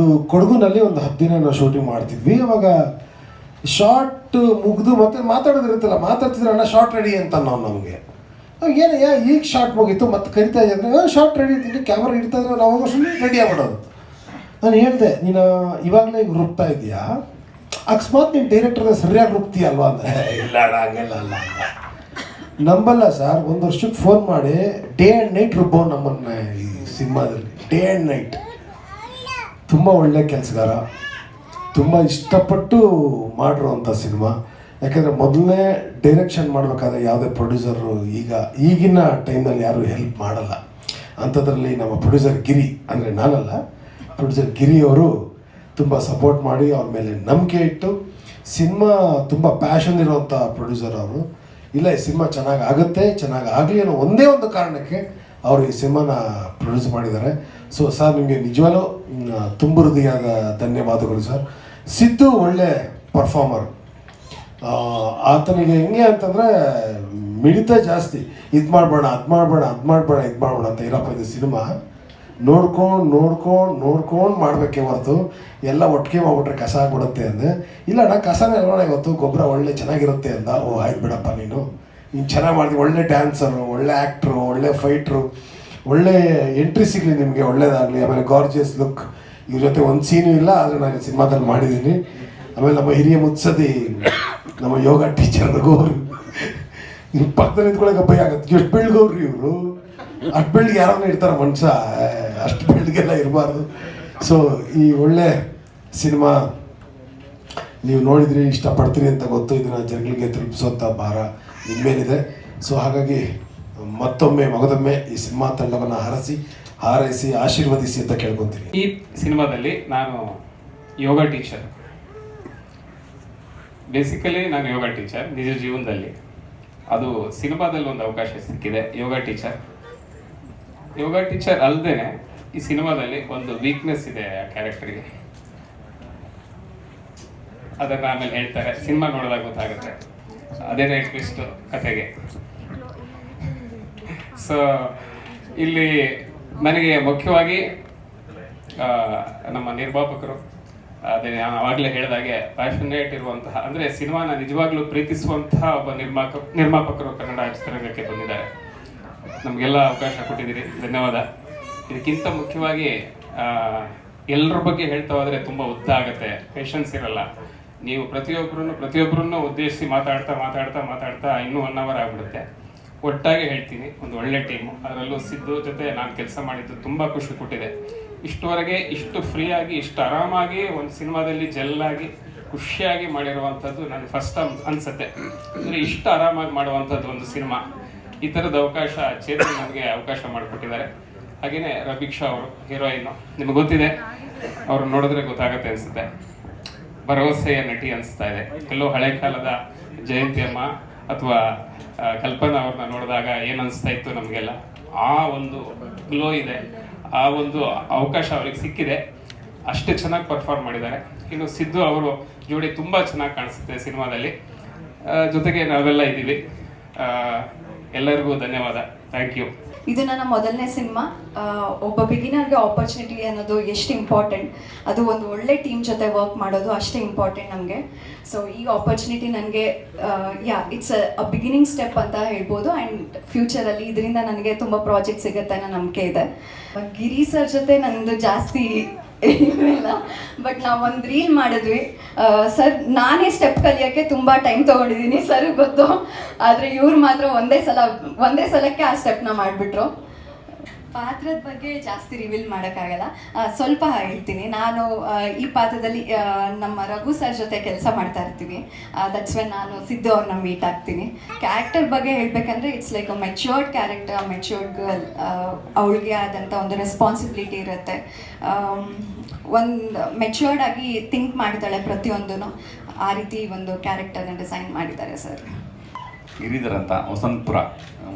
ಒಂದು ಕೊಡಗುನಲ್ಲಿ ಒಂದು ಹತ್ತು ದಿನ ನಾವು ಶೂಟಿಂಗ್ ಮಾಡ್ತಿದ್ವಿ. ಅವಾಗ ಶಾರ್ಟ್ ಮುಗಿದು ಮತ್ತೆ ಮಾತಾಡೋದಿರುತ್ತಲ್ಲ ಮಾತಾಡ್ತಿದ್ರೆ ಅಣ್ಣ ಶಾರ್ಟ್ ರೆಡಿ ಅಂತ ನಾವು ನಮಗೆ. ಏನು ಯಾ ಈಗ ಶಾರ್ಟ್ ಮುಗೀತು, ಮತ್ತೆ ಕರಿತಾ ಇದ್ದಾರೆ ಶಾರ್ಟ್ ರೆಡಿ ಇದ್ದೀನಿ ಕ್ಯಾಮ್ರಾ ಇಡ್ತಾ ನಾವು ಸುಮ್ಮನೆ ರೆಡಿ ಆಗ್ಬಿಡೋದು. ನಾನು ಹೇಳಿದೆ, ನೀನು ಇವಾಗಲೇ ಈಗ ರುಬ್ತಾ ಇದೆಯಾ ಅಕಸ್ಮಾತ್ ನೀನು ಡೈರೆಕ್ಟರ್ನ ಸರಿಯಾಗಿ ರುಬ್ತೀಯ ಅಲ್ವಾ ಅಂದರೆ ಇಲ್ಲ ಅಣ್ಣ, ಹಂಗೆಲ್ಲ ಅಲ್ಲ ನಂಬಲ್ಲ ಸರ್ ಒಂದು ವರ್ಷಕ್ಕೆ ಫೋನ್ ಮಾಡಿ ಡೇ ಆ್ಯಂಡ್ ನೈಟ್ ರುಬ್ಬೋ ನಮ್ಮನ್ನ ಈ ಸಿನಿಮಾದಲ್ಲಿ ಡೇ ಆ್ಯಂಡ್ ನೈಟ್ ತುಂಬ ಒಳ್ಳೆ ಕೆಲಸಗಾರ. ತುಂಬ ಇಷ್ಟಪಟ್ಟು ಮಾಡಿರುವಂಥ ಸಿನಿಮಾ. ಯಾಕೆಂದರೆ ಮೊದಲನೇ ಡೈರೆಕ್ಷನ್ ಮಾಡಬೇಕಾದ್ರೆ ಯಾವುದೇ ಪ್ರೊಡ್ಯೂಸರು ಈಗ, ಈಗಿನ ಟೈಮಲ್ಲಿ ಯಾರೂ ಹೆಲ್ಪ್ ಮಾಡಲ್ಲ. ಅಂಥದ್ರಲ್ಲಿ ನಮ್ಮ ಪ್ರೊಡ್ಯೂಸರ್ ಗಿರಿ ಅಂದರೆ ನಾನಲ್ಲ. ಪ್ರೊಡ್ಯೂಸರ್ ಗಿರಿ ಅವರು ತುಂಬ ಸಪೋರ್ಟ್ ಮಾಡಿ ಅವ್ರ ಮೇಲೆ ನಂಬಿಕೆ ಇಟ್ಟು ಸಿನಿಮಾ ತುಂಬ ಪ್ಯಾಷನ್ ಇರುವಂಥ ಪ್ರೊಡ್ಯೂಸರ್ ಅವರು. ಇಲ್ಲ, ಈ ಸಿನಿಮಾ ಚೆನ್ನಾಗಿ ಆಗುತ್ತೆ, ಚೆನ್ನಾಗಿ ಆಗಲಿ ಅನ್ನೋ ಒಂದೇ ಒಂದು ಕಾರಣಕ್ಕೆ ಅವರು ಈ ಸಿನಿಮಾನ ಪ್ರೊಡ್ಯೂಸ್ ಮಾಡಿದ್ದಾರೆ. ಸೊ ಸರ್ ನಿಮಗೆ ನಿಜವಾಗ್ಲೂ ತುಂಬ ಹೃದಯದ ಧನ್ಯವಾದಗಳು ಸರ್ ಸಿದ್ದು ಒಳ್ಳೆ ಪರ್ಫಾರ್ಮರ್ ಆತನಿಗೆ ಹೆಂಗೆ ಅಂತಂದರೆ ಮಿಡಿತ ಜಾಸ್ತಿ. ಇದು ಮಾಡಬೇಡ, ಅದು ಮಾಡಬೇಡ ಅದು ಮಾಡಬೇಡ, ಇದು ಮಾಡಬೇಡ ಅಂತ ಇರಪ್ಪ, ಇದು ಸಿನಿಮಾ. ನೋಡ್ಕೊಂಡು ನೋಡ್ಕೊಂಡು ನೋಡ್ಕೊಂಡು ಮಾಡಬೇಕೇ ಹೊರತು. ಎಲ್ಲ ಒಟ್ಟಿಗೆ ಹೋಗ್ಬಿಟ್ರೆ ಕಸ ಆಗ್ಬಿಡುತ್ತೆ ಅಂದೆ. ಇಲ್ಲ ಅಣ್ಣ, ಕಸನೇ ಅಲ್ವಣ ಇವತ್ತು? ಗೊಬ್ಬರ ಒಳ್ಳೆ ಚೆನ್ನಾಗಿರುತ್ತೆ ಅಂದ. ಓ, ಆಯ್ತು ಬಿಡಪ್ಪ ನೀನು. ನೀನು ಚೆನ್ನಾಗಿ ಮಾಡಿದ್ವಿ ಒಳ್ಳೆ ಡ್ಯಾನ್ಸರು ಒಳ್ಳೆ ಆ್ಯಕ್ಟ್ರು ಒಳ್ಳೆ ಫೈಟ್ರು ಒಳ್ಳೆ ಎಂಟ್ರಿ ಸಿಗಲಿ ನಿಮಗೆ, ಒಳ್ಳೇದಾಗಲಿ. ಆಮೇಲೆ ಗಾರ್ಜಿಯಸ್ ಲುಕ್ ಇವ್ರ ಜೊತೆ ಒಂದು ಸೀನು ಇಲ್ಲ, ಆದರೆ ನಾನು ಸಿನಿಮಾದಲ್ಲಿ ಮಾಡಿದ್ದೀನಿ ಆಮೇಲೆ ನಮ್ಮ ಹಿರಿಯ ಮುತ್ಸದಿ ನಮ್ಮ ಯೋಗ ಟೀಚರ್ ಗೌರಿ ಇವ್ರ ಪಕ್ಕದಲ್ಲಿ ಭಯ ಆಗುತ್ತೆ. ಎಷ್ಟು ಬೆಳ್ಗವ್ರಿ ಇವರು. ಅಷ್ಟು ಬೆಳ್ಳಿಗೆ ಯಾರನ್ನ ಇಡ್ತಾರೆ ಮನುಷ್ಯ, ಅಷ್ಟು ಬೆಳ್ಳಿಗೆಲ್ಲ ಇರಬಾರ್ದು. ಸೊ ಈ ಒಳ್ಳೆ ಸಿನಿಮಾ ನೀವು ನೋಡಿದ್ರಿ ಇಷ್ಟಪಡ್ತೀರಿ ಅಂತ ಗೊತ್ತು. ಇದನ್ನ ಜನಗಳಿಗೆ ತಲುಪಿಸುವಂಥ ಭಾರ ನಿಮ್ಮ ಮೇಲಿದೆ ಸೊ ಹಾಗಾಗಿ ಮತ್ತೊಮ್ಮೆ ಮಗದೊಮ್ಮೆ ಈ ಸಿನಿಮಾ ತಂಡವನ್ನು ಹರಸಿ, ಹಾರೈಸಿ, ಆಶೀರ್ವದಿಸಿ ಅಂತ ಕೇಳ್ಕೊತೀನಿ. ಈ ಸಿನಿಮಾದಲ್ಲಿ ನಾನು ಯೋಗ ಟೀಚರ್. ಬೇಸಿಕಲಿ ನಾನು ಯೋಗ ಟೀಚರ್, ನಿಜ ಜೀವನದಲ್ಲಿ. ಅದು ಸಿನಿಮಾದಲ್ಲಿ ಒಂದು ಅವಕಾಶ ಸಿಕ್ಕಿದೆ, ಯೋಗ ಟೀಚರ್. ಯೋಗ ಟೀಚರ್ ಅಲ್ಲದೆ ಈ ಸಿನಿಮಾದಲ್ಲಿ ಒಂದು ವೀಕ್ನೆಸ್ ಇದೆ ಆ ಕ್ಯಾರೆಕ್ಟರ್ಗೆ ಅದನ್ನು ಆಮೇಲೆ ಹೇಳ್ತಾರೆ, ಸಿನಿಮಾ ನೋಡಿದಾಗ ಗೊತ್ತಾಗುತ್ತೆ. ಅದೇನೇ ಟ್ವಿಸ್ಟ್ ಕತೆಗೆ. ಸೊ ಇಲ್ಲಿ ನನಗೆ ಮುಖ್ಯವಾಗಿ ನಮ್ಮ ನಿರ್ಮಾಪಕರು ಅದೇ ನಾನು ಆವಾಗಲೇ ಹೇಳಿದಾಗೆ ಪ್ಯಾಷನೇಟ್ ಇರುವಂತಹ, ಅಂದರೆ ಸಿನಿಮಾನ ನಿಜವಾಗ್ಲೂ ಪ್ರೀತಿಸುವಂತಹ ಒಬ್ಬ ನಿರ್ಮಾಪಕ ನಿರ್ಮಾಪಕರು ಕನ್ನಡ ಚಿತ್ರರಂಗಕ್ಕೆ ಬಂದಿದ್ದಾರೆ. ನಮಗೆಲ್ಲ ಅವಕಾಶ ಕೊಟ್ಟಿದ್ದೀರಿ, ಧನ್ಯವಾದ. ಇದಕ್ಕಿಂತ ಮುಖ್ಯವಾಗಿ ಎಲ್ಲರ ಬಗ್ಗೆ ಹೇಳ್ತಾ ಹೋದರೆ ತುಂಬ ಉದ್ದ ಆಗುತ್ತೆ ಪೇಷನ್ಸ್ ಇರಲ್ಲ. ನೀವು ಪ್ರತಿಯೊಬ್ಬರನ್ನು ಪ್ರತಿಯೊಬ್ಬರನ್ನು ಉದ್ದೇಶಿಸಿ ಮಾತಾಡ್ತಾ ಮಾತಾಡ್ತಾ ಮಾತಾಡ್ತಾ ಇನ್ನೂ ಒನ್ ಅವರ್ ಆಗ್ಬಿಡುತ್ತೆ. ಒಟ್ಟಾಗಿ ಹೇಳ್ತೀನಿ, ಒಂದು ಒಳ್ಳೆ ಟೀಮು ಅದರಲ್ಲೂ ಸಿದ್ದು ಜೊತೆ ನಾನು ಕೆಲಸ ಮಾಡಿದ್ದು ತುಂಬ ಖುಷಿ ಕೊಟ್ಟಿದೆ. ಇಷ್ಟುವರೆಗೆ ಇಷ್ಟು ಫ್ರೀಯಾಗಿ ಇಷ್ಟು ಆರಾಮಾಗಿ, ಒಂದು ಸಿನಿಮಾದಲ್ಲಿ ಜಲ್ಲಾಗಿ ಖುಷಿಯಾಗಿ ಮಾಡಿರುವಂಥದ್ದು ನನಗೆ ಫಸ್ಟ್ ಟೈಮ್ ಅನಿಸುತ್ತೆ. ಅಂದರೆ ಇಷ್ಟು ಆರಾಮಾಗಿ ಮಾಡುವಂಥದ್ದು ಒಂದು ಸಿನಿಮಾ. ಈ ಥರದ ಅವಕಾಶ ಚೇತನ್ ನನಗೆ ಅವಕಾಶ ಮಾಡಿಕೊಟ್ಟಿದ್ದಾರೆ. ಹಾಗೆಯೇ ರಭಿಕ್ಷಾ ಅವರು ಹೀರೋಯಿನ್ನು ನಿಮಗೆ ಗೊತ್ತಿದೆ ಅವ್ರು ನೋಡಿದ್ರೆ ಗೊತ್ತಾಗತ್ತೆ ಅನಿಸುತ್ತೆ. ಭರವಸೆಯ ನಟಿ ಅನಿಸ್ತಾ ಇದೆ. ಕೆಲವು ಹಳೆ ಕಾಲದ ಜಯಂತಿ ಅಮ್ಮ ಅಥವಾ ಕಲ್ಪನಾ ಅವ್ರನ್ನ ನೋಡಿದಾಗ ಏನ್ ಅನಿಸ್ತಾ ಇತ್ತು ನಮಗೆಲ್ಲ? ಆ ಒಂದು ಗ್ಲೋ ಇದೆ. ಆ ಒಂದು ಅವಕಾಶ ಅವ್ರಿಗೆ ಸಿಕ್ಕಿದೆ. ಅಷ್ಟು ಚೆನ್ನಾಗಿ ಪರ್ಫಾರ್ಮ್ ಮಾಡಿದ್ದಾರೆ. ಇನ್ನು ಸಿದ್ದು ಅವರು ಜೋಡಿ ತುಂಬಾ ಚೆನ್ನಾಗಿ ಕಾಣಿಸುತ್ತೆ ಸಿನಿಮಾದಲ್ಲಿ. ಜೊತೆಗೆ ನಾವೆಲ್ಲ ಇದ್ದೀವಿ. ಎಲ್ಲರಿಗೂ ಧನ್ಯವಾದ. ಥ್ಯಾಂಕ್ ಯು ಇದು ನನ್ನ ಮೊದಲನೇ ಸಿನಿಮಾ. ಒಬ್ಬ ಬಿಗಿನರ್ಗೆ ಆಪರ್ಚುನಿಟಿ ಅನ್ನೋದು ಎಷ್ಟು ಇಂಪಾರ್ಟೆಂಟ್ ಅದು ಒಂದು ಒಳ್ಳೆ ಟೀಮ್ ಜೊತೆ ವರ್ಕ್ ಮಾಡೋದು ಅಷ್ಟೇ ಇಂಪಾರ್ಟೆಂಟ್ ನಮಗೆ. ಸೊ ಈ ಆಪರ್ಚುನಿಟಿ ನನಗೆ yeah it's a beginning step ಅಂತ ಹೇಳ್ಬೋದು. ಆ್ಯಂಡ್ ಫ್ಯೂಚರಲ್ಲಿ ಇದರಿಂದ ನನಗೆ ತುಂಬ ಪ್ರಾಜೆಕ್ಟ್ ಸಿಗುತ್ತೆ ಅನ್ನೋ ನಂಬಿಕೆ ಇದೆ. ಗಿರಿ ಸರ್ ಜೊತೆ ನನ್ನದು ಜಾಸ್ತಿ ಇಲ್ಲ ಬಟ್ ನಾವು ಒಂದು ರೀಲ್ ಮಾಡಿದ್ವಿ. ಸರ್, ನಾನೇ ಸ್ಟೆಪ್ ಕಲಿಯೋಕ್ಕೆ ತುಂಬ ಟೈಮ್ ತೊಗೊಂಡಿದ್ದೀನಿ. ಸರ್ ಗೊತ್ತು. ಆದರೆ ಇವ್ರು ಮಾತ್ರ ಒಂದೇ ಸಲ, ಒಂದೇ ಸಲಕ್ಕೆ ಆ ಸ್ಟೆಪ್ನ ಮಾಡಿಬಿಟ್ರು. ಪಾತ್ರದ ಬಗ್ಗೆ ಜಾಸ್ತಿ ರಿವೀಲ್ ಮಾಡೋಕ್ಕಾಗಲ್ಲ. ಸ್ವಲ್ಪ ಹೇಳ್ತೀನಿ. ನಾನು ಈ ಪಾತ್ರದಲ್ಲಿ ನಮ್ಮ ರಘು ಸರ್ ಜೊತೆ ಕೆಲಸ ಮಾಡ್ತಾ ಇರ್ತೀವಿ. ದಟ್ಸ್ ವೆನ್ ನಾನು ಸಿದ್ದು ಅವ್ರನ್ನ ಮೀಟ್ ಆಗ್ತೀನಿ. ಕ್ಯಾರೆಕ್ಟರ್ ಬಗ್ಗೆ ಹೇಳಬೇಕಂದ್ರೆ it's like a matured character matured girl ಅವಳಿಗೆ ಆದಂಥ ಒಂದು ರೆಸ್ಪಾನ್ಸಿಬಿಲಿಟಿ ಇರುತ್ತೆ. ಒಂದು ಮೆಚ್ಯೂರ್ಡ್ ಆಗಿ ಥಿಂಕ್ ಮಾಡ್ತಾಳೆ ಪ್ರತಿಯೊಂದೂ ಆ ರೀತಿ ಒಂದು ಕ್ಯಾರೆಕ್ಟರ್ನ ಡಿಸೈನ್ ಮಾಡಿದ್ದಾರೆ ಸರ್ ಗಿರಿಧರ್ ಅಂತ, ವಸಂತಪುರ.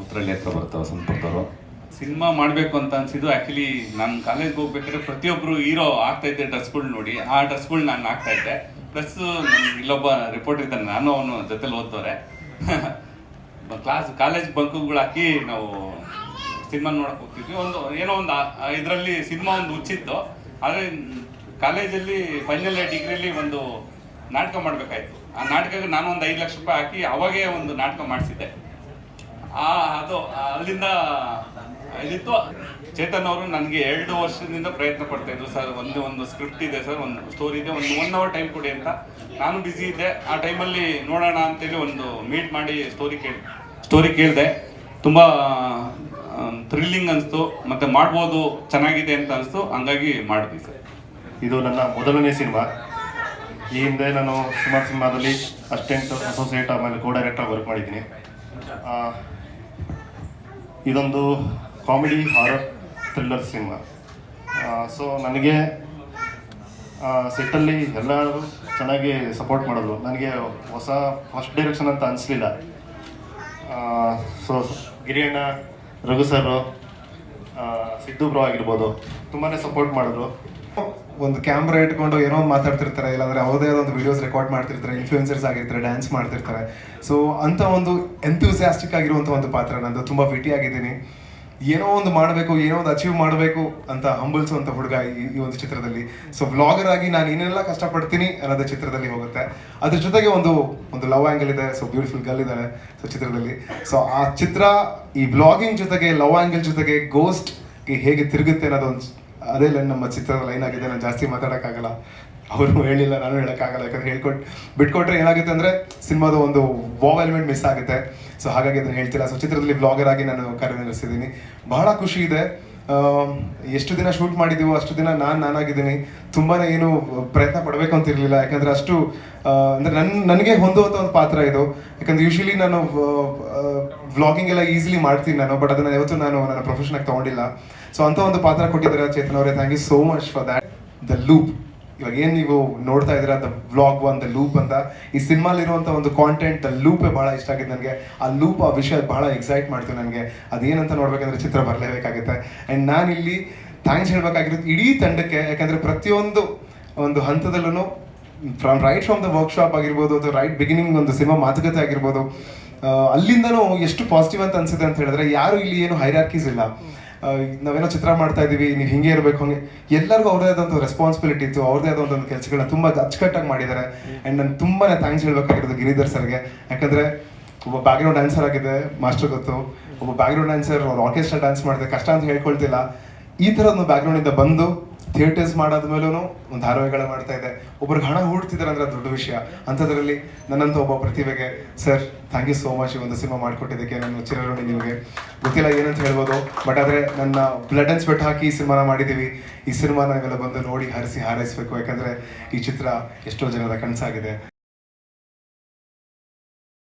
ಉತ್ತರಳ್ಳಿ ಹತ್ರ ಬರುತ್ತೆ ವಸಂತಪುರದವರು. ಸಿನಿಮಾ ಮಾಡಬೇಕು ಅಂತ ಅನ್ಸಿದ್ದು ಆ್ಯಕ್ಚುಲಿ ನಾನು ಕಾಲೇಜ್ಗೆ ಹೋಗ್ಬೇಕಾದ್ರೆ ಪ್ರತಿಯೊಬ್ಬರು ಹೀರೋ ಆಗ್ತಾ ಇದ್ದೆ ಡ್ರೆಸ್ಗಳು ನೋಡಿ, ಆ ಡ್ರೆಸ್ಗಳು ನಾನು ಆಗ್ತಾ ಇದ್ದೆ. ಪ್ಲಸ್ ಇಲ್ಲೊಬ್ಬ ರಿಪೋರ್ಟರ್ ಇದ್ದಾನೆ, ನಾನು ಅವನು ಜೊತೆಲಿ ಓದ್ತವ್ರೆ. ಕ್ಲಾಸ್ ಕಾಲೇಜ್ ಬಂಕುಗಳು ಹಾಕಿ ನಾವು ಸಿನಿಮಾ ನೋಡಕ್ಕೆ ಹೋಗ್ತಿದ್ವಿ. ಒಂದು, ಏನೋ ಒಂದು ಇದರಲ್ಲಿ ಸಿನಿಮಾ ಒಂದು ಹುಚ್ಚಿತ್ತು ಆದರೆ ಕಾಲೇಜಲ್ಲಿ ಫೈನಲ್ ಡಿಗ್ರಿಲಿ ಒಂದು ನಾಟಕ ಮಾಡಬೇಕಾಯ್ತು. ಆ ನಾಟಕಕ್ಕೆ ನಾನು ಒಂದು ಐದು ಲಕ್ಷ ರೂಪಾಯಿ ಹಾಕಿ ಅವಾಗೇ ಒಂದು ನಾಟಕ ಮಾಡಿಸಿದ್ದೆ. ಆ, ಅದು, ಅಲ್ಲಿಂದ ಇದಿತ್ತು. ಚೇತನ್ ಅವರು ನನಗೆ ಎರಡು ವರ್ಷದಿಂದ ಪ್ರಯತ್ನ ಪಡ್ತಾ ಇದ್ರು, ಸರ್, ಒಂದು ಒಂದು ಸ್ಕ್ರಿಪ್ಟ್ ಇದೆ, ಸರ್, ಒಂದು ಸ್ಟೋರಿ ಇದೆ, ಒಂದು ಒನ್ ಅವರ್ ಟೈಮ್ ಕೊಡಿ ಅಂತ. ನಾನು ಬ್ಯುಸಿ ಇದ್ದೆ. ಆ ಟೈಮಲ್ಲಿ ನೋಡೋಣ ಅಂತೇಳಿ ಒಂದು ಮೀಟ್ ಮಾಡಿ ಸ್ಟೋರಿ ಕೇಳಿ ಸ್ಟೋರಿ ಕೇಳಿದೆ. ತುಂಬ ಥ್ರಿಲ್ಲಿಂಗ್ ಅನಿಸ್ತು, ಮತ್ತು ಮಾಡ್ಬೋದು, ಚೆನ್ನಾಗಿದೆ ಅಂತ ಅನಿಸ್ತು, ಹಂಗಾಗಿ ಮಾಡಿದ್ವಿ ಸರ್. ಇದು ನನ್ನ ಮೊದಲನೇ ಸಿನಿಮಾ. ಈ ಹಿಂದೆ ನಾನು ಸುಮಾರು ಸಿನಿಮಾದಲ್ಲಿ ಅಸಿಸ್ಟೆಂಟ್ ಅಸೋಸಿಯೇಟ್ ಆಮೇಲೆ ಕೋ ಡೈರೆಕ್ಟರ್ ವರ್ಕ್ ಮಾಡಿದ್ದೀನಿ ಇದೊಂದು comedy horror thriller cinema. So ನನಗೆ ಸೆಟ್ಟಲ್ಲಿ ಎಲ್ಲರೂ ಚೆನ್ನಾಗಿ ಸಪೋರ್ಟ್ ಮಾಡಿದ್ರು. ನನಗೆ ಹೊಸ ಫಸ್ಟ್ ಡೈರೆಕ್ಷನ್ ಅಂತ ಅನಿಸ್ಲಿಲ್ಲ. So Giriyanna Raghu sir Siddu bro ಆಗಿರ್ಬೋದು ತುಂಬಾ ಸಪೋರ್ಟ್ ಮಾಡಿದ್ರು. ಒಂದು ಕ್ಯಾಮ್ರಾ ಇಟ್ಕೊಂಡು ಏನೋ ಮಾತಾಡ್ತಿರ್ತಾರೆ, ಇಲ್ಲಾಂದ್ರೆ ಅವ್ರದೇ ಒಂದು ವಿಡಿಯೋಸ್ ರೆಕಾರ್ಡ್ ಮಾಡ್ತಿರ್ತಾರೆ ಇನ್ಫ್ಲೂಯೆನ್ಸರ್ಸ್ ಆಗಿರ್ತಾರೆ ಡ್ಯಾನ್ಸ್ ಮಾಡ್ತಿರ್ತಾರೆ. ಸೊ ಅಂತ ಒಂದು ಎಂಥೂಸಿಯಾಸ್ಟಿಕ್ ಆಗಿರುವಂಥ ಒಂದು ಪಾತ್ರ ನಂದು ತುಂಬ ಆಗಿದ್ದೀನಿ. ಏನೋ ಒಂದು ಮಾಡಬೇಕು, ಏನೋ ಒಂದು ಅಚೀವ್ ಮಾಡಬೇಕು ಅಂತ ಹಂಬಲಿಸುವಂಥ ಹುಡುಗ ಈ ಒಂದು ಚಿತ್ರದಲ್ಲಿ. ಸೊ ವ್ಲಾಗರ್ ಆಗಿ ನಾನು ಏನೆಲ್ಲ ಕಷ್ಟಪಡ್ತೀನಿ ಅನ್ನೋದು ಚಿತ್ರದಲ್ಲಿ ಹೋಗುತ್ತೆ. ಅದ್ರ ಜೊತೆಗೆ ಒಂದು ಒಂದು ಲವ್ ಆ್ಯಂಗಲ್ ಇದೆ ಸೊ ಬ್ಯೂಟಿಫುಲ್ ಗರ್ಲ್ ಇದ್ದಾಳೆ ಸೊ ಚಿತ್ರದಲ್ಲಿ. ಸೊ ಆ ಚಿತ್ರ ಈ ಬ್ಲಾಗಿಂಗ್ ಜೊತೆಗೆ ಲವ್ ಆ್ಯಂಗಲ್ ಜೊತೆಗೆ ಗೋಸ್ಟ್ ಹೇಗೆ ತಿರುಗುತ್ತೆ ಅನ್ನೋದೊಂದು, ಅದೇ ಲೈನ್ ನಮ್ಮ ಚಿತ್ರದ ಲೈನ್ ಆಗಿದೆ, ನಾನು ಜಾಸ್ತಿ ಮಾತಾಡೋಕ್ಕಾಗಲ್ಲ. ಅವರು ಹೇಳಿಲ್ಲ, ನಾನು ಹೇಳೋಕ್ಕಾಗಲ್ಲ. ಯಾಕಂದ್ರೆ ಹೇಳ್ಕೊಟ್, ಬಿಟ್ಕೊಟ್ರೆ ಏನಾಗುತ್ತೆ ಅಂದರೆ ಸಿನಿಮಾದ ಒಂದು ವಾವ್ ಎಲಿಮೆಂಟ್ ಮಿಸ್ ಆಗುತ್ತೆ. ಸೊ ಹಾಗಾಗಿ ಅದನ್ನು ಹೇಳ್ತಿಲ್ಲ. ಸೊ ಚಿತ್ರದಲ್ಲಿ ಬ್ಲಾಗರ್ ಆಗಿ ನಾನು ಕಾರ್ಯನಿರ್ವಹಿಸಿದ್ದೀನಿ ಬಹಳ ಖುಷಿ ಇದೆ. ಎಷ್ಟು ದಿನ ಶೂಟ್ ಮಾಡಿದ್ದೀವೋ ಅಷ್ಟು ದಿನ ನಾನು ನಾನಾಗಿದ್ದೀನಿ. ತುಂಬಾ ಏನು ಪ್ರಯತ್ನ ಪಡಬೇಕು ಅಂತ ಇರಲಿಲ್ಲ. ಯಾಕಂದರೆ ಅಷ್ಟು ಅಂದ್ರೆ ನನ್ನ ನನಗೆ ಹೊಂದುವಂಥ ಒಂದು ಪಾತ್ರ ಇದು. ಯಾಕಂದ್ರೆ ಯೂಶಲಿ ನಾನು ವ್ಲಾಗಿಂಗ್ ಎಲ್ಲ ಈಸಿಲಿ ಮಾಡ್ತೀನಿ ನಾನು ಬಟ್ ಅದನ್ನು ಯಾವತ್ತೂ ನಾನು ನನ್ನ ಪ್ರೊಫೆಷನಾಗಿ ತಗೊಂಡಿಲ್ಲ. ಸೊ ಅಂತ ಒಂದು ಪಾತ್ರ ಕೊಟ್ಟಿದ್ದಾರೆ ಚೇತನ್ ಅವರೇ. Thank you so much for that the loop ಇವಾಗ ಏನು ನೀವು ನೋಡ್ತಾ ಇದ್ದೀರಾ ದ ವ್ಲಾಗ್ ದ ಲೂಪ್ ಅಂತ. ಈ ಸಿನಿಮಾಲಿರುವಂಥ ಒಂದು ಕಾಂಟೆಂಟ್ ದ ಲೂಪೇ ಭಾಳ ಇಷ್ಟ ಆಗಿದೆ ನನಗೆ. ಆ ಲೂಪ್ ಆ ವಿಷಯ ಬಹಳ ಎಕ್ಸೈಟ್ ಮಾಡ್ತು ನನಗೆ. ಅದೇನಂತ ನೋಡ್ಬೇಕಂದ್ರೆ ಚಿತ್ರ ಬರಲೇಬೇಕಾಗುತ್ತೆ. ಆ್ಯಂಡ್ ನಾನಿಲ್ಲಿ ಥ್ಯಾಂಕ್ಸ್ ಹೇಳ್ಬೇಕಾಗಿರೋದು ಇಡೀ ತಂಡಕ್ಕೆ. ಯಾಕಂದರೆ ಪ್ರತಿಯೊಂದು ಒಂದು ಹಂತದಲ್ಲೂ from right from the workshop ಆಗಿರ್ಬೋದು, ಅಥವಾ ರೈಟ್ ಬಿಗಿನಿಂಗ್ ಒಂದು ಸಿನಿಮಾ ಮಾತುಕತೆ ಆಗಿರ್ಬೋದು ಅಲ್ಲಿಂದನೂ ಎಷ್ಟು ಪಾಸಿಟಿವ್ ಅಂತ ಅನ್ಸುತ್ತೆ ಅಂತ ಹೇಳಿದ್ರೆ, ಯಾರು ಇಲ್ಲಿ ಏನು ಹೈರಾರ್ಕೀಸ್ ಇಲ್ಲ. ನಾವೇನೋ ಚಿತ್ರ ಮಾಡ್ತಾ ಇದೀವಿ ನೀವು ಹಿಂಗೆ ಇರಬೇಕು, ಹಂಗೆ. ಎಲ್ಲರಿಗೂ ಅವ್ರದೇ ಆದಂಥ ರೆಸ್ಪಾನ್ಸಿಬಿಲಿಟಿ ಇತ್ತು, ಅವ್ರದೇ ಆದಂಥ ಒಂದು ಕೆಲಸಗಳನ್ನ ತುಂಬ ಅಚ್ಚುಕಟ್ಟಾಗಿ ಮಾಡಿದ್ದಾರೆ. ಆ್ಯಂಡ್ ನಾನು ತುಂಬಾ ಥ್ಯಾಂಕ್ಸ್ ಹೇಳ್ಬೇಕಾಗಿರೋದು ಗಿರಿಧರ್ ಸರ್ಗೆ. ಯಾಕಂದರೆ, ಒಬ್ಬ ಬ್ಯಾಕ್ಗ್ರೌಂಡ್ ಡ್ಯಾನ್ಸರ್ ಆಗಿದೆ ಮಾಸ್ಟರ್ ಗೊತ್ತು. ಒಬ್ಬ ಬ್ಯಾಕ್ಗ್ರೌಂಡ್ ಡ್ಯಾನ್ಸರ್ ಅವ್ರು ಆರ್ಕೆಸ್ಟ್ರಾ ಡ್ಯಾನ್ಸ್ ಮಾಡಿದೆ, ಕಷ್ಟ ಅಂತ ಹೇಳ್ಕೊಳ್ತಿಲ್ಲ. ಈ ಥರದ ಬ್ಯಾಕ್ಗ್ರೌಂಡಿಂದ ಬಂದು ಥಿಯೇಟರ್ಸ್ ಮಾಡಾದ್ಮೇಲೂ ಒಂದು ಧಾರಾವಾಹಿಗಳ ಮಾಡ್ತಾ ಇದೆ. ಒಬ್ರಿಗೆ ಹಣ ಹೂಡ್ತಿದ್ದಾರೆ ಅಂದ್ರೆ ಅದು ದೊಡ್ಡ ವಿಷಯ. ಅಂಥದ್ರಲ್ಲಿ ನನ್ನಂತ ಒಬ್ಬ ಪ್ರತಿಭೆಗೆ, sir thank you so much ಈ ಒಂದು ಸಿನಿಮಾ ಮಾಡಿಕೊಟ್ಟಿದ್ದಕ್ಕೆ ನಾನು ಚಿರಋಣಿ ನಿಮಗೆ. ಗೊತ್ತಿಲ್ಲ ಏನಂತ ಹೇಳ್ಬೋದು ಬಟ್ ಆದರೆ ನನ್ನ ಬ್ಲಡ್ ಅಂಡ್ ಸ್ವೆಟ್ ಹಾಕಿ ಈ ಸಿನಿಮಾನ ಮಾಡಿದ್ದೀವಿ ಈ ಸಿನಿಮಾನ ನಾವೆಲ್ಲ ಬಂದು ನೋಡಿ ಹರಿಸಿ ಹಾರೈಸ್ಬೇಕು. ಯಾಕಂದರೆ ಈ ಚಿತ್ರ ಎಷ್ಟೋ ಜನರ ಕನಸಾಗಿದೆ.